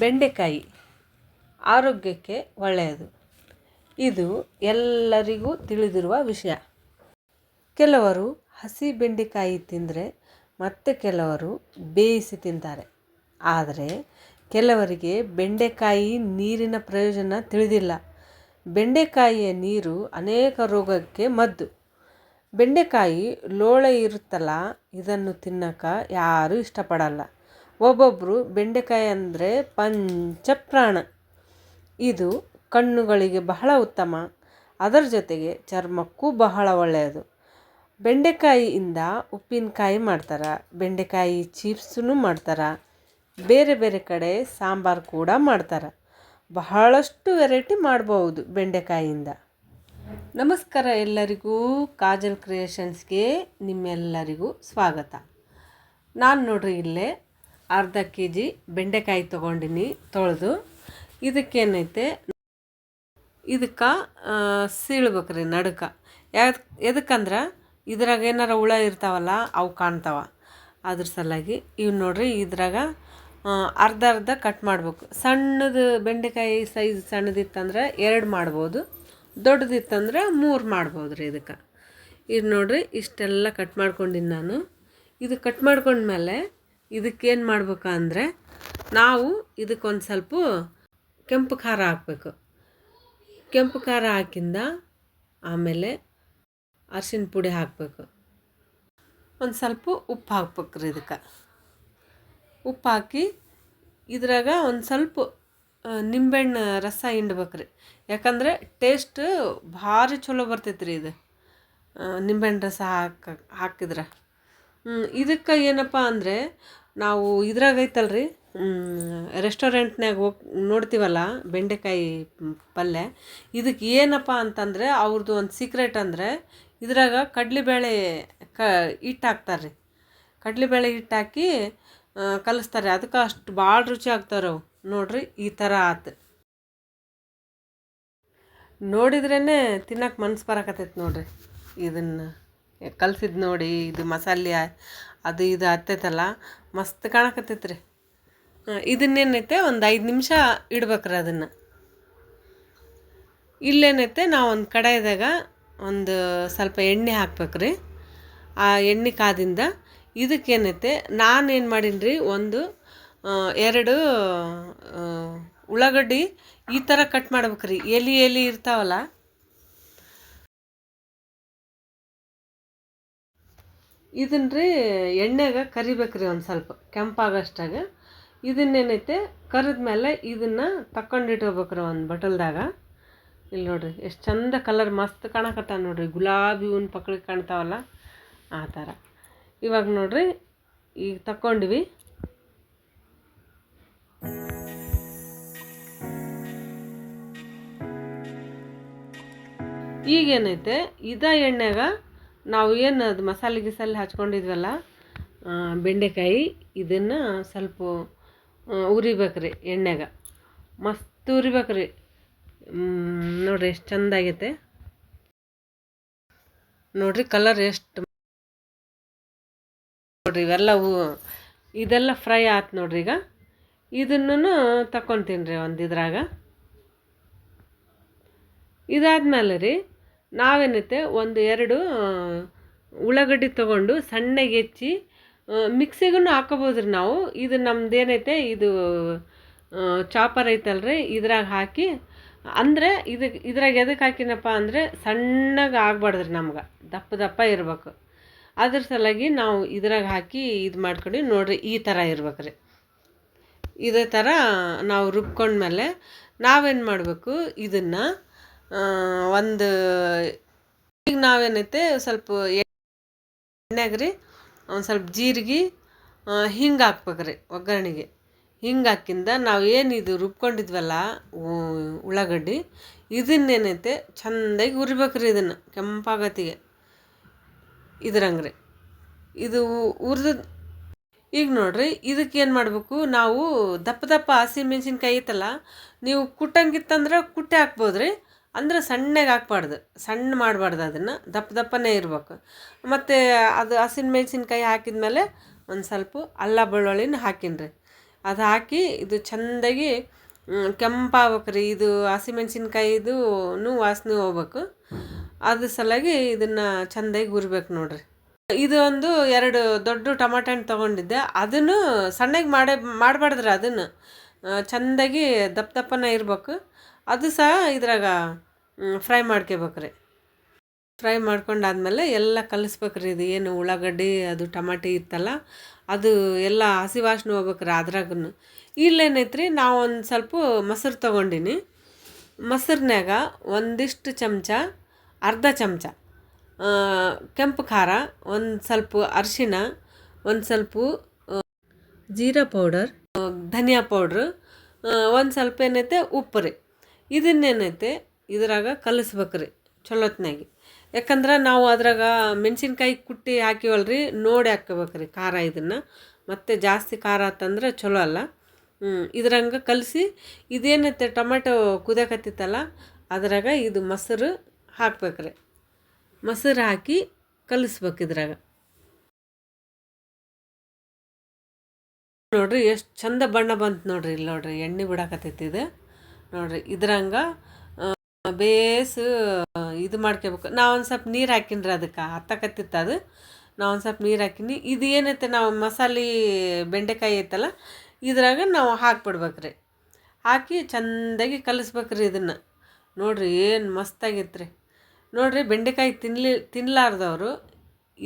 ಬೆಂಡೆಕಾಯಿ ಆರೋಗ್ಯಕ್ಕೆ ಒಳ್ಳೆಯದು. ಇದು ಎಲ್ಲರಿಗೂ ತಿಳಿದಿರುವ ವಿಷಯ. ಕೆಲವರು ಹಸಿ ಬೆಂಡೆಕಾಯಿ ತಿಂದರೆ ಮತ್ತೆ ಕೆಲವರು ಬೇಯಿಸಿ ತಿಂತಾರೆ. ಆದರೆ ಕೆಲವರಿಗೆ ಬೆಂಡೆಕಾಯಿ ನೀರಿನ ಪ್ರಯೋಜನ ತಿಳಿದಿಲ್ಲ. ಬೆಂಡೆಕಾಯಿಯ ನೀರು ಅನೇಕ ರೋಗಕ್ಕೆ ಮದ್ದು. ಬೆಂಡೆಕಾಯಿ ಲೋಳೆ ಇರುತ್ತಲ್ಲ ಇದನ್ನು ತಿನ್ನೋಕೆ ಯಾರೂ ಇಷ್ಟಪಡಲ್ಲ. ಒಬ್ಬೊಬ್ಬರು ಬೆಂಡೆಕಾಯಿ ಅಂದರೆ ಪಂಚಪ್ರಾಣ. ಇದು ಕಣ್ಣುಗಳಿಗೆ ಬಹಳ ಉತ್ತಮ. ಅದರ ಜೊತೆಗೆ ಚರ್ಮಕ್ಕೂ ಬಹಳ ಒಳ್ಳೆಯದು. ಬೆಂಡೆಕಾಯಿಯಿಂದ ಉಪ್ಪಿನಕಾಯಿ ಮಾಡ್ತಾರೆ. ಬೆಂಡೆಕಾಯಿ ಚಿಪ್ಸನ್ನು ಮಾಡ್ತಾರೆ. ಬೇರೆ ಬೇರೆ ಕಡೆ ಸಾಂಬಾರು ಕೂಡ ಮಾಡ್ತಾರೆ. ಬಹಳಷ್ಟು ವೆರೈಟಿ ಮಾಡಬಹುದು ಬೆಂಡೆಕಾಯಿಯಿಂದ. ನಮಸ್ಕಾರ ಎಲ್ಲರಿಗೂ. ಕಾಜಲ್ ಕ್ರಿಯೇಷನ್ಸ್ಗೆ ನಿಮ್ಮೆಲ್ಲರಿಗೂ ಸ್ವಾಗತ. ನಾನು ನೋಡ್ರಿ ಇಲ್ಲೇ ಅರ್ಧ ಕೆ ಜಿ ಬೆಂಡೆಕಾಯಿ ತೊಗೊಂಡಿನಿ, ತೊಳೆದು. ಇದಕ್ಕೇನೈತೆ ಇದಕ್ಕೆ ಸೀಳ್ಬೇಕ್ರಿ ನಡುಕ. ಯಾಕೆ ಎದಕ್ಕಂದ್ರೆ? ಇದ್ರಾಗ ಏನಾರ ಹುಳ ಇರ್ತಾವಲ್ಲ, ಅವು ಕಾಣ್ತಾವ. ಅದ್ರ ಸಲುವಾಗಿ ಇವು ನೋಡ್ರಿ, ಇದ್ರಾಗ ಅರ್ಧ ಅರ್ಧ ಕಟ್ ಮಾಡ್ಬೇಕು. ಸಣ್ಣದು ಬೆಂಡೆಕಾಯಿ ಸೈಜ್ ಸಣ್ಣದಿತ್ತಂದ್ರೆ ಎರಡು ಮಾಡ್ಬೋದು. ದೊಡ್ಡದಿತ್ತಂದ್ರೆ ಮೂರು ಮಾಡ್ಬೋದು ರೀ ಇದಕ್ಕೆ. ಇದು ನೋಡ್ರಿ, ಇಷ್ಟೆಲ್ಲ ಕಟ್ ಮಾಡ್ಕೊಂಡಿನಿ ನಾನು. ಇದು ಕಟ್ ಮಾಡ್ಕೊಂಡ್ಮೇಲೆ ಇದಕ್ಕೇನು ಮಾಡ್ಬೇಕು ಅಂದರೆ ನಾವು ಇದಕ್ಕೊಂದು ಸ್ವಲ್ಪ ಕೆಂಪು ಖಾರ ಹಾಕ್ಬೇಕು. ಕೆಂಪು ಖಾರ ಹಾಕಿಂದ ಆಮೇಲೆ ಅರ್ಶಿನ ಪುಡಿ ಹಾಕಬೇಕು. ಒಂದು ಸ್ವಲ್ಪ ಉಪ್ಪು ಹಾಕ್ಬೇಕು ರೀ ಇದಕ್ಕೆ. ಉಪ್ಪು ಹಾಕಿ ಇದ್ರಾಗ ಒಂದು ಸ್ವಲ್ಪ ನಿಂಬೆಹಣ್ಣು ರಸ ಹಿಂಡ್ಬೇಕು ರೀ ಯಾಕಂದರೆ ಟೇಸ್ಟ್ ಭಾರಿ ಚಲೋ ಬರ್ತೈತೆ ರೀ ಇದು ನಿಂಬೆಹಣ್ಣು ರಸ ಹಾಕ, ಹಾಕಿದ್ರೆ. ಇದಕ್ಕೆ ಏನಪ್ಪ ಅಂದರೆ ನಾವು ಇದ್ರಾಗ ಐತಲ್ರಿ ರೆಸ್ಟೋರೆಂಟ್ನಾಗ ಹೋಗಿ ನೋಡ್ತೀವಲ್ಲ, ಬೆಂಡೆಕಾಯಿ ಪಲ್ಯ ಇದಕ್ಕೆ ಏನಪ್ಪ ಅಂತಂದರೆ ಅವ್ರದ್ದು ಒಂದು ಸೀಕ್ರೆಟ್ ಅಂದರೆ ಇದ್ರಾಗ ಕಡ್ಲೆಬೇಳೆ ಕ ಹಿಟ್ಟು ಹಾಕ್ತಾರೆ ರೀ ಕಡ್ಲೆಬೇಳೆ ಹಿಟ್ಟು ಹಾಕಿ ಕಲಿಸ್ತಾರೆ. ಅದಕ್ಕೆ ಅಷ್ಟು ಭಾಳ ರುಚಿ ಆಗ್ತಾವೆ ಅವು. ನೋಡ್ರಿ, ಈ ಥರ ಆತು. ನೋಡಿದ್ರೇ ತಿನ್ನಕ್ಕೆ ಮನ್ಸು ಬರಕತ್ತೈತೆ ನೋಡಿರಿ. ಇದನ್ನು ಕಲ್ಸಿದ್ದು ನೋಡಿ, ಇದು ಮಸಾಲೆ ಅದು ಇದು ಹತ್ತೈತಲ್ಲ ಮಸ್ತ್ ಕಾಣಕತ್ತೈತೆ ರೀ ಇದನ್ನೇನೈತೆ, ಒಂದು ಐದು ನಿಮಿಷ ಇಡ್ಬೇಕ್ರಿ ಅದನ್ನು. ಇಲ್ಲೇನೈತೆ, ನಾವು ಒಂದು ಕಡಾಯಿದಾಗ ಒಂದು ಸ್ವಲ್ಪ ಎಣ್ಣೆ ಹಾಕ್ಬೇಕ್ರಿ. ಆ ಎಣ್ಣೆ ಕಾದಿಂದ ಇದಕ್ಕೇನೈತೆ, ನಾನೇನು ಮಾಡೀನಿ ರೀ ಒಂದು ಎರಡು ಉಳ್ಳಾಗಡ್ಡಿ ಈ ಥರ ಕಟ್ ಮಾಡ್ಬೇಕ್ರಿ. ಎಲೆ ಎಲೆ ಇರ್ತಾವಲ್ಲ ಇದನ್ನ ರೀ ಎಣ್ಣೆಗ ರೀ ಒಂದು ಸ್ವಲ್ಪ, ಕೆಂಪಾಗೋಷ್ಟಾಗ. ಇದನ್ನೇನೈತೆ ಕರಿದ ಮೇಲೆ ಇದನ್ನು ತಕ್ಕೊಂಡಿಟ್ಕೋಬೇಕ್ರಿ ಒಂದು ಬಟಲ್ದಾಗ. ಇಲ್ಲಿ ನೋಡಿರಿ, ಎಷ್ಟು ಚಂದ ಕಲರ್ ಮಸ್ತ್ ಕಾಣಕತ್ತಾವ ನೋಡಿರಿ, ಗುಲಾಬಿ ಹೂವಿನ ಪಕ್ಕಳಿಗೆ ಕಾಣ್ತಾವಲ್ಲ ಆ ಥರ ಇವಾಗ ನೋಡಿರಿ, ಈಗ ತಕ್ಕೊಂಡ್ವಿ. ಈಗೇನೈತೆ, ಇದ ಎಣ್ಣೆಗ ನಾವು ಏನು ಅದು ಮಸಾಲೆ ಗಿಸಾಲೆ ಹಚ್ಕೊಂಡಿದ್ವಲ್ಲ ಬೆಂಡೆಕಾಯಿ, ಇದನ್ನು ಸ್ವಲ್ಪ ಉರಿಬೇಕ್ರಿ ಎಣ್ಣೆಗೆ. ಮಸ್ತ್ ಉರಿಬೇಕ್ರಿ. ನೋಡಿರಿ ಎಷ್ಟು ಚಂದ ಆಗೈತೆ. ನೋಡ್ರಿ ಕಲರ್ ಎಷ್ಟು ನೋಡಿರಿ ಇವೆಲ್ಲ ಇದೆಲ್ಲ ಫ್ರೈ ಆಯ್ತು ನೋಡ್ರಿ ಈಗ. ಇದನ್ನು ತಗೊತೀನಿ ರೀ ಒಂದು ಇದ್ರಾಗ. ಇದಾದ್ಮೇಲೆ ರೀ ನಾವೇನೈತೆ, ಒಂದು ಎರಡು ಉಳ್ಳಾಗಡ್ಡಿ ತೊಗೊಂಡು ಸಣ್ಣಗೆ ಹೆಚ್ಚಿ ಮಿಕ್ಸಿಗೂ ಹಾಕೋಬೋದ್ರಿ ನಾವು. ಇದು ನಮ್ದು ಏನೈತೆ ಇದು ಚಾಪರ್ ಐತಲ್ರಿ, ಇದ್ರಾಗ ಹಾಕಿ, ಅಂದರೆ ಇದಕ್ಕೆ ಇದ್ರಾಗ ಎದಕ್ಕೆ ಹಾಕಿನಪ್ಪ ಅಂದರೆ ಸಣ್ಣಗೆ ಆಗ್ಬಾರ್ದು ರೀ ನಮ್ಗೆ. ದಪ್ಪ ದಪ್ಪ ಇರ್ಬೇಕು. ಅದ್ರ ಸಲುವಾಗಿ ನಾವು ಇದ್ರಾಗ ಹಾಕಿ ಇದು ಮಾಡ್ಕೊಂಡು ನೋಡ್ರಿ, ಈ ಥರ ಇರ್ಬೇಕು ಇದೇ ಥರ ನಾವು ರುಬ್ಕೊಂಡ್ಮೇಲೆ ನಾವೇನು ಮಾಡಬೇಕು, ಇದನ್ನು ಒಂದು ಈಗ ನಾವೇನೈತೆ ಸ್ವಲ್ಪ ಎಣ್ಣೆಗೆ ರೀ ಒಂದು ಸ್ವಲ್ಪ ಜೀರಿಗೆ ಹಿಂಗೆ ಹಾಕ್ಬೇಕು ರೀ ಒಗ್ಗರಣೆಗೆ. ಹಿಂಗೆ ಹಾಕಿಂದ ನಾವು ಏನು ಇದು ರುಬ್ಕೊಂಡಿದ್ವಲ್ಲ ಉಳ್ಳಾಗಡ್ಡಿ, ಇದನ್ನೇನೈತೆ ಚೆಂದಾಗಿ ಉರಿಬೇಕು ರೀ ಇದನ್ನು ಕೆಂಪಾಗತ್ತಿಗೆ ಇದ್ರಂಗೆ ರೀ ಇದು ಉರಿದ, ಈಗ ನೋಡ್ರಿ ಇದಕ್ಕೆ ಏನು ಮಾಡಬೇಕು, ನಾವು ದಪ್ಪ ದಪ್ಪ ಹಸಿ ಮೆಣಸಿನ್ಕಾಯಿ ಐತಲ್ಲ, ನೀವು ಕುಟ್ಟಂಗಿತ್ತಂದ್ರೆ ಕುಟ್ಟೆ ಹಾಕ್ಬೋದು ರೀ ಅಂದ್ರೆ ಸಣ್ಣಗೆ ಹಾಕ್ಬಾರ್ದು. ಸಣ್ಣ ಮಾಡಬಾರ್ದು ಅದನ್ನು. ದಪ್ಪ ದಪ್ಪನೇ ಇರ್ಬೇಕು. ಮತ್ತು ಅದು ಹಸಿನ ಮೆಣಸಿನ್ಕಾಯಿ ಹಾಕಿದ್ಮೇಲೆ ಒಂದು ಸ್ವಲ್ಪ ಅಲ್ಲ ಬೆಳ್ಳುಳ್ಳಿನ ಹಾಕಿನ್ರಿ ಅದು ಹಾಕಿ ಇದು ಚೆಂದಾಗಿ ಕೆಂಪಾಗ್ಬೇಕ್ರಿ ಇದು ಹಸಿಮೆಣ್ಸಿನ್ಕಾಯಿದು ವಾಸನೆ ಹೋಗ್ಬೇಕು. ಅದ್ರ ಸಲಾಗಿ ಇದನ್ನು ಚೆಂದಾಗಿ ಹುರಿಬೇಕು ನೋಡ್ರಿ. ಇದು ಒಂದು ಎರಡು ದೊಡ್ಡ ಟಮಾಟ ಹಣ್ಣು ತೊಗೊಂಡಿದ್ದೆ. ಅದನ್ನು ಸಣ್ಣಗೆ ಮಾಡೇ, ಮಾಡಬಾರ್ದ್ರಿ ಅದನ್ನು. ಚೆಂದಾಗಿ ದಪ್ಪ ದಪ್ಪನ ಇರ್ಬೇಕು. ಅದು ಸಹ ಇದ್ರಾಗ ಫ್ರೈ ಮಾಡ್ಕೋಬೇಕ್ರಿ. ಫ್ರೈ ಮಾಡ್ಕೊಂಡಾದ್ಮೇಲೆ ಎಲ್ಲ ಕಲಿಸ್ಬೇಕ್ರಿ. ಇದು ಏನು ಉಳ್ಳಾಗಡ್ಡಿ, ಅದು ಟಮಾಟಿ ಇತ್ತಲ್ಲ, ಅದು ಎಲ್ಲ ಹಸಿ ವಾಸನೆ ಹೋಗ್ಬೇಕ್ರಿ ಅದ್ರಾಗೂ ಇಲ್ಲೇನೈತ್ರಿ, ನಾವು ಒಂದು ಸ್ವಲ್ಪ ಮೊಸರು ತೊಗೊಂಡಿನಿ. ಮೊಸರಿನಾಗ ಒಂದಿಷ್ಟು ಚಮಚ, ಅರ್ಧ ಚಮಚ ಕೆಂಪು ಖಾರ, ಒಂದು ಸ್ವಲ್ಪ ಅರಿಶಿಣ ಒಂದು ಸ್ವಲ್ಪ ಜೀರಾ ಪೌಡರ್, ಧನಿಯಾ ಪೌಡ್ರ್ ಒಂದು ಸ್ವಲ್ಪ ಏನೈತೆ ಉಪ್ಪು ರೀ. ಇದನ್ನೇನೈತೆ? ಇದ್ರಾಗ ಕಲಿಸ್ಬೇಕ್ರಿ, ಚಲೋತ್ನಾಗಿ. ಯಾಕಂದ್ರೆ ನಾವು ಅದ್ರಾಗ ಮೆಣಸಿನ್ಕಾಯಿ ಕುಟ್ಟಿ ಹಾಕಿವಲ್ರಿ, ನೋಡಿ ಹಾಕ್ಕೋಬೇಕ್ರಿ ಖಾರ ಇದನ್ನು. ಮತ್ತು ಜಾಸ್ತಿ ಖಾರ ಆತಂದ್ರೆ ಚಲೋ ಅಲ್ಲ. ಇದ್ರಂಗೆ ಕಲಸಿ, ಇದೇನೈತೆ ಟೊಮೆಟೊ ಕುದಿಯಕತ್ತಿತ್ತಲ್ಲ, ಅದ್ರಾಗ ಇದು ಮೊಸರು ಹಾಕ್ಬೇಕ್ರಿ. ಮೊಸರು ಹಾಕಿ ಕಲಿಸ್ಬೇಕು ಇದ್ರಾಗ. ನೋಡ್ರಿ, ಎಷ್ಟು ಚಂದ ಬಣ್ಣ ಬಂತು ನೋಡ್ರಿ ಇಲ್ಲಿ ನೋಡ್ರಿ, ಎಣ್ಣೆ ಬಿಡಾಕತ್ತೈತಿ ಇದು. ನೋಡ್ರಿ, ಇದ್ರಂಗ ಬೇಸ್, ಇದು ಮಾಡ್ಕೋಬೇಕು. ನಾವು ಒಂದು ಸ್ವಲ್ಪ ನೀರು ಹಾಕಿನ್ರಿ ಅದಕ್ಕೆ, ಹತ್ತಕತ್ತಿತ್ತು ಅದು. ನಾವು ಒಂದು ಸ್ವಲ್ಪ ನೀರು ಹಾಕಿನಿ. ಇದು ಏನೈತೆ, ನಾವು ಮಸಾಲೆ ಬೆಂಡೆಕಾಯಿ ಐತಲ್ಲ, ಇದ್ರಾಗ ನಾವು ಹಾಕ್ಬಿಡ್ಬೇಕ್ರಿ. ಹಾಕಿ ಚೆಂದಾಗಿ ಕಲಿಸ್ಬೇಕ್ರಿ ಇದನ್ನು. ನೋಡಿರಿ, ಏನು ಮಸ್ತಾಗಿತ್ತು ರೀ ನೋಡಿರಿ, ಬೆಂಡೆಕಾಯಿ ತಿನ್ಲಿ ತಿನ್ನಲಾರ್ದವರು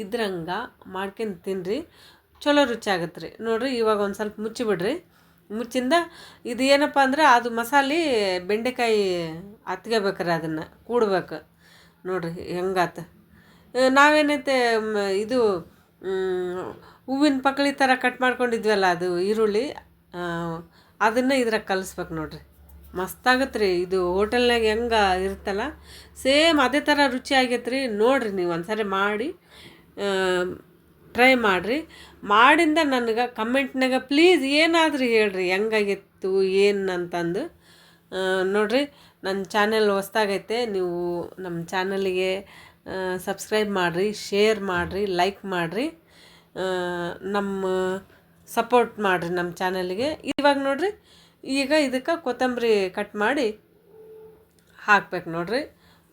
ಇದ್ರಂಗ ಮಾಡ್ಕೊಂಡು ತಿನ್ನಿರಿ ಚಲೋ ರುಚಿ ಆಗತ್ತೆ ರೀ ನೋಡಿರಿ, ಇವಾಗ ಒಂದು ಸ್ವಲ್ಪ ಮುಚ್ಚಿಬಿಡ್ರಿ. ಮುಚ್ಚಿಂದ ಇದು ಏನಪ್ಪ ಅಂದ್ರೆ ಅದು ಮಸಾಲೆ ಬೆಂಡೆಕಾಯಿ ಹತ್ಕೋಬೇಕ್ರಿ ಅದನ್ನು, ಕೂಡ್ಬೇಕು. ನೋಡಿರಿ ಹೆಂಗಾತ. ನಾವೇನೈತೆ ಇದು ಹೂವಿನ ಪಕಳಿ ಥರ ಕಟ್ ಮಾಡ್ಕೊಂಡಿದ್ವಲ್ಲ ಅದು ಈರುಳ್ಳಿ ಅದನ್ನು ಇದ್ರಾಗ ಕಲಿಸ್ಬೇಕು ನೋಡಿರಿ. ಮಸ್ತಾಗತ್ತೆ ರೀ ಇದು ಹೋಟೆಲ್ನಾಗ ಹೆಂಗೆ ಇರುತ್ತಲ್ಲ, ಸೇಮ್ ಅದೇ ಥರ ರುಚಿ ಆಗೈತೆ ರೀ ನೋಡಿರಿ ನೀವು ಒಂದ್ಸರಿ ಮಾಡಿ ಟ್ರೈ ಮಾಡಿರಿ. ಮಾಡಿಂದ ನನಗೆ ಕಮೆಂಟ್ನಾಗ ಪ್ಲೀಸ್ ಏನಾದರೂ ಹೇಳ್ರಿ, ಹೆಂಗಾಗಿತ್ತು ಏನು ಅಂತಂದು ನೋಡಿರಿ ನನ್ನ ಚಾನೆಲ್ ಹೊಸ್ದಾಗೈತೆ, ನೀವು ನಮ್ಮ ಚಾನಲಿಗೆ ಸಬ್ಸ್ಕ್ರೈಬ್ ಮಾಡಿರಿ ಶೇರ್ ಮಾಡಿರಿ ಲೈಕ್ ಮಾಡಿರಿ. ನಮ್ಮ ಸಪೋರ್ಟ್ ಮಾಡಿರಿ ನಮ್ಮ ಚಾನಲಿಗೆ ಇವಾಗ ನೋಡಿರಿ, ಈಗ ಇದಕ್ಕೆ ಕೊತ್ತಂಬರಿ ಕಟ್ ಮಾಡಿ ಹಾಕ್ಬೇಕು ನೋಡಿರಿ.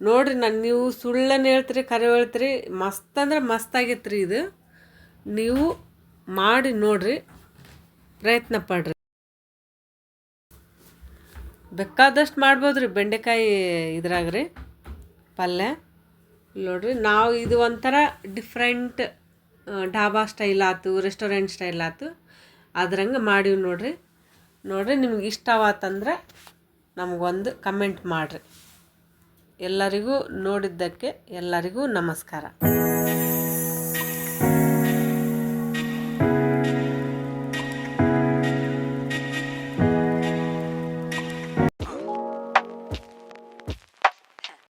ನೋಡಿರಿ ನಾನು ನೀವು ಸುಳ್ಳನ್ನು ಹೇಳ್ತೀರಿ ಕರೆ ಹೇಳ್ತೀರಿ, ಮಸ್ತ್ ಅಂದ್ರೆ ಮಸ್ತಾಗಿತ್ತು ರೀ ಇದು. ನೀವು ಮಾಡಿ ನೋಡ್ರಿ, ಪ್ರಯತ್ನ ಪಡ್ರಿ. ಬೇಕಾದಷ್ಟು ಮಾಡ್ಬೋದು ರೀ ಬೆಂಡೆಕಾಯಿ ಇದ್ರಾಗ ರೀ ಪಲ್ಯ. ನೋಡ್ರಿ, ನಾವು ಇದು ಒಂಥರ ಡಿಫ್ರೆಂಟ್ ಢಾಬಾ ಸ್ಟೈಲ್ ಆಯ್ತು ರೆಸ್ಟೋರೆಂಟ್ ಸ್ಟೈಲ್ ಆಯ್ತು ಅದ್ರಂಗೆ ಮಾಡೀವಿ ನೋಡ್ರಿ. ನೋಡ್ರಿ, ನಿಮ್ಗೆ ಇಷ್ಟವಾತಂದ್ರೆ ನಮಗೊಂದು ಕಮೆಂಟ್ ಮಾಡಿರಿ. ಎಲ್ಲರಿಗೂ ನೋಡಿದ್ದಕ್ಕೆ ಎಲ್ಲರಿಗೂ ನಮಸ್ಕಾರ.